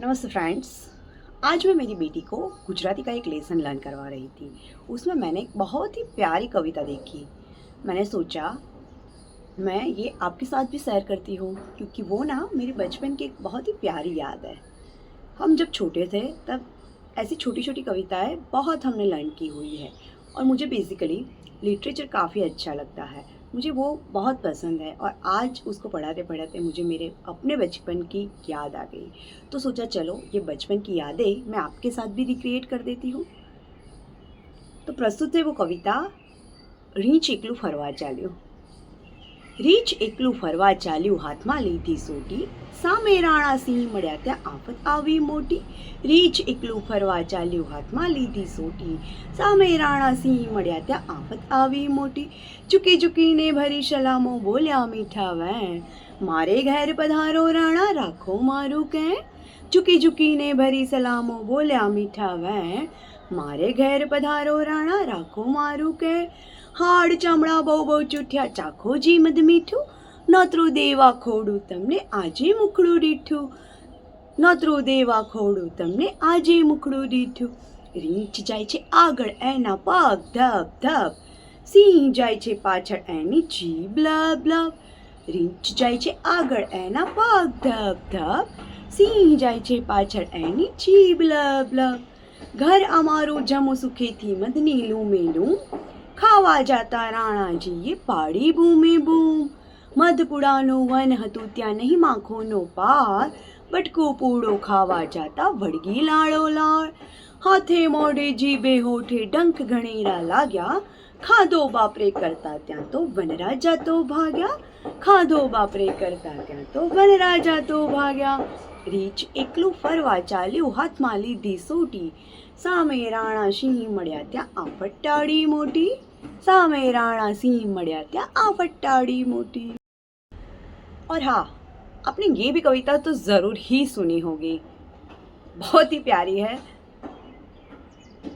नमस्ते फ्रेंड्स। आज मैं मेरी बेटी को गुजराती का एक लेसन लर्न करवा रही थी। उसमें मैंने एक बहुत ही प्यारी कविता देखी। मैंने सोचा, मैं ये आपके साथ भी शेयर करती हूँ, क्योंकि वो ना मेरे बचपन की एक बहुत ही प्यारी याद है। हम जब छोटे थे, तब ऐसी छोटी छोटी कविताएँ बहुत हमने लर्न की हुई है, और मुझे बेसिकली लिटरेचर काफ़ी अच्छा लगता है। मुझे वो बहुत पसंद है और आज उसको पढ़ाते पढ़ाते मुझे मेरे अपने बचपन की याद आ गई तो सोचा चलो ये बचपन की यादें मैं आपके साथ भी रिक्रिएट कर देती हूँ तो प्रस्तुत है वो कविता રીંચ એકલું ફરવા ચાલ્યું રીંચ એકલું ફરવા ચાલ્યું, હાથમાં લીધી સોટી. સામે રાણા સિંહ મળ્યા ત્યાં આફત આવી મોટી. રીંચ એકલું ફરવા ચાલ્યું, હાથમાં લીધી સોટી. સામે રાણા સિંહ મળ્યા ત્યાં આફત આવી મોટી. ચૂકી ચૂકીને ભરી સલામો બોલ્યા, મીઠા વેણ, મારે ઘેર પધારો રાણા, રાખો મારું કે ચૂકી ચૂકીને ભરી સલામો બોલ્યા, મીઠા વેણ, મારે ઘેર પધારો રાણા, રાખો મારું કે હાડ ચામડા બહુ બહુ ચૂઠ્યા ચાખો જી મધ મીઠું. નોતરું દેવા ખોડું તમને આજે મુખડું દીઠું નોતરું દેવા ખોડું તમને આજે મુખડું દીઠું રીંચ જાય છે આગળ એના પગ, ધબ ધબ. સિંહ જાય છે પાછળ એની જીભ લબ લબ રીંચ જાય છે આગળ એના પગ, ધબ ધબ. સિંહ જાય છે પાછળ એની જીભ લબ લબ ઘર અમારું જમું સુખેથી મધની લૂમ ખાવા જાતા રાણાજીએ પાડી બૂમે બૂમ. મધપુડાનું વન હતું ત્યાં નહીં માખોનો પાર. બટકો પૂડો ખાવા જાતા વળગી લાળો લાળ. હાથે મોઢે જીભે હોઠે ડંખ ઘણેરા લાગ્યા. ખાધો બાપરે કરતા ત્યાં તો વનરાજા તો ભાગ્યા. ખાધો બાપરે કરતા ત્યાં તો વનરાજા તો ભાગ્યા. રીચ એકલું ફરવા ચાલ્યું, હાથમાં લીધી સોટી. સામે રાણા સિંહ મળ્યા ત્યાં આ ટાળી મોટી. સામે राणा सिंह મળ્યા ત્યાં આ ફટાડી મોટી और हाँ आपने ये भी कविता तो ज़रूर ही सुनी होगी बहुत ही प्यारी है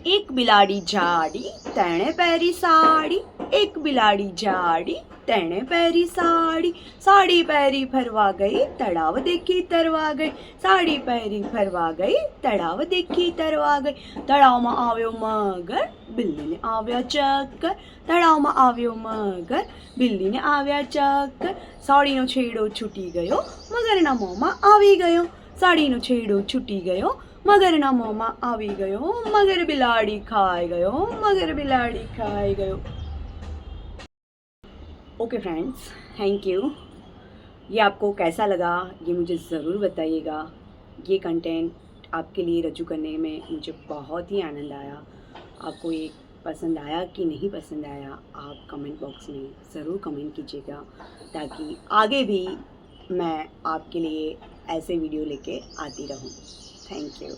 એક બિલાડી જાડી તેણે પહેરી સાડી એક બિલાડી જાડી તેણે પહેરી સાડી. સાડી પહેરી ફરવા ગઈ, તળાવ દેખી તરવા ગઈ. સાડી પહેરી ફરવા ગઈ, તળાવ દેખી તરવા ગઈ. તળાવમાં આવ્યો મગર, બિલ્લીને આવ્યા ચક્કર. તળાવમાં આવ્યો મગર, બિલ્લીને આવ્યા ચક્કર. સાડીનો છેડો છૂટી ગયો, મગરના મોંમાં આવી ગયો. સાડીનો છેડો છૂટી ગયો, મગરના મોંમાં આવી ગયો. મગર બિલાડી ખાઈ ગયો, મગર બિલાડી ખાઈ ગયો. ओके फ्रेंड्स थैंक यू ये आपको कैसा लगा? ये मुझे ज़रूर बताइएगा। ये कंटेंट आपके लिए रजू करने में मुझे बहुत ही आनंद आया। आपको ये पसंद आया कि नहीं पसंद आया, आप कमेंट बॉक्स में ज़रूर कमेंट कीजिएगा, ताकि आगे भी मैं आपके लिए ऐसे वीडियो लेके आती रहूँ। Thank you